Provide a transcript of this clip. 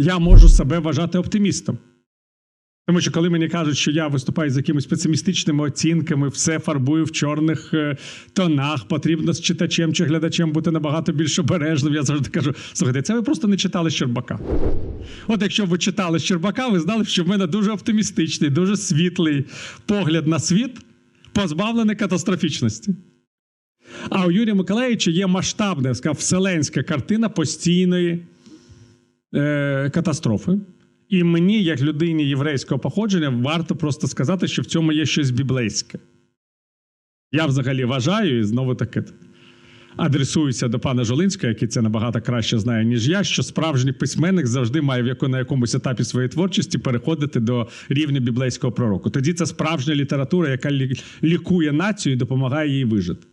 я можу себе вважати оптимістом. Тому що коли мені кажуть, що я виступаю з якимись песимістичними оцінками, все фарбую в чорних е, тонах, потрібно з читачем чи глядачем бути набагато більш обережним. Я завжди кажу: слухайте, це ви просто не читали Щербака. От якщо ви читали Щербака, ви знали що в мене дуже оптимістичний, дуже світлий погляд на світ, позбавлений катастрофічності. А у Юрія Миколаївича є масштабна, я сказав, вселенська картина постійної е, катастрофи. І мені, як людині єврейського походження, варто просто сказати, що в цьому є щось біблейське. Я взагалі вважаю, і знову таки адресуюся до пана Жолинського, який це набагато краще знає, ніж я, що справжній письменник завжди має на якомусь етапі своєї творчості переходити до рівня біблейського пророку. Тоді це справжня література, яка лікує націю і допомагає їй вижити.